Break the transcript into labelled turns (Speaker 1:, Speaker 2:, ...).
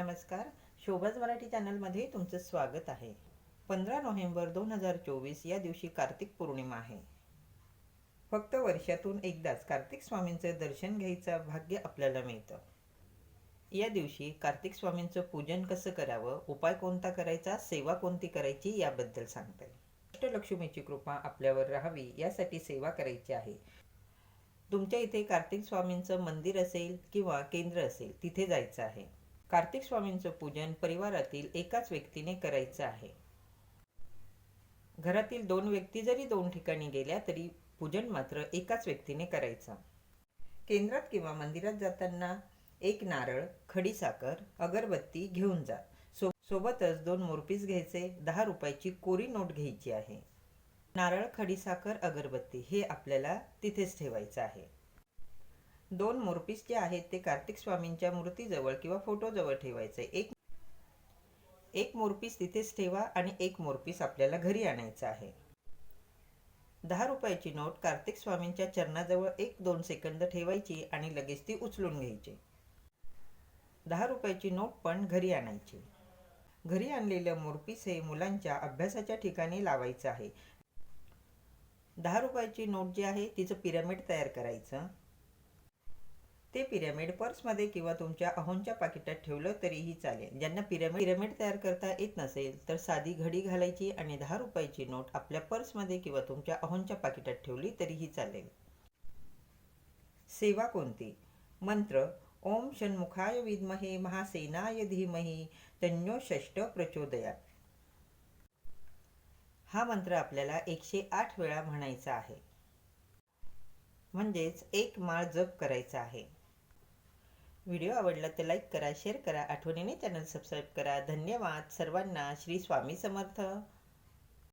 Speaker 1: नमस्कार. शोभाज मराठी चॅनलमध्ये तुमचं स्वागत आहे. पंधरा नोव्हेंबर दोन हजार चोवीस या दिवशी कार्तिक पौर्णिमा आहे. फक्त वर्षातून एकदाच कार्तिक स्वामींचं दर्शन घ्यायचं भाग्य आपल्याला मिळतं. या दिवशी कार्तिक स्वामींचं पूजन कसं करावं उपाय कोणता करायचा सेवा कोणती करायची याबद्दल सांगते. अष्टलक्ष्मीची कृपा आपल्यावर राहावी यासाठी सेवा करायची आहे. तुमच्या इथे कार्तिक स्वामींचं मंदिर असेल किंवा केंद्र असेल तिथे जायचं आहे. कार्तिक स्वामींचं पूजन परिवारातील एकाच व्यक्तीने करायचं आहे. घरातील दोन व्यक्ती जरी दोन ठिकाणी गेल्या तरी पूजन मात्र एकाच व्यक्तीने करायचं. केंद्रात किंवा मंदिरात जाताना एक नारळ खडीसाखर अगरबत्ती घेऊन जा. सो सोबतच दोन मोरपीस घ्यायचे दहा रुपयाची कोरी नोट घ्यायची आहे. नारळ खडीसाखर अगरबत्ती हे आपल्याला तिथेच ठेवायचं आहे. दोन मोरपीस जे आहेत ते कार्तिक स्वामींच्या मूर्तीजवळ किंवा फोटोजवळ ठेवायचे. एक एक मोरपीस तिथेच ठेवा आणि एक मोरपीस आपल्याला घरी आणायचा आहे. दहा रुपयाची नोट कार्तिक स्वामींच्या चरणाजवळ एक दोन सेकंद ठेवायची आणि लगेच ती उचलून घ्यायची. दहा रुपयाची नोट पण घरी आणायची. घरी आणलेलं मोरपीस हे मुलांच्या अभ्यासाच्या ठिकाणी लावायचं आहे. दहा रुपयाची नोट जी आहे तिचं पिरामिड तयार करायचं. ते पिरॅमिड पर्समध्ये किंवा तुमच्या अहोंच्या पाकिटात ठेवलं तरीही चालेल. ज्यांना पिरॅमिड पिरॅमिड तयार करता येत नसेल तर साधी घडी घालायची आणि दहा रुपयाची नोट आपल्या पर्समध्ये किंवा तुमच्या अहोंच्या पाकिटात ठेवली तरीही चालेल. सेवा कोणती? मंत्र ओम षण्मुखाय विद्महे महासेनाय धीमहि तन्यो षष्ट प्रचोदयात. हा मंत्र आपल्याला एकशे आठ वेळा म्हणायचा आहे. म्हणजेच एक माळ जप करायचा आहे. व्हिडिओ आवडला तर लाईक करा शेअर करा आठवणीने चॅनल सबस्क्राईब करा. धन्यवाद. सर्वांना श्री स्वामी समर्थ.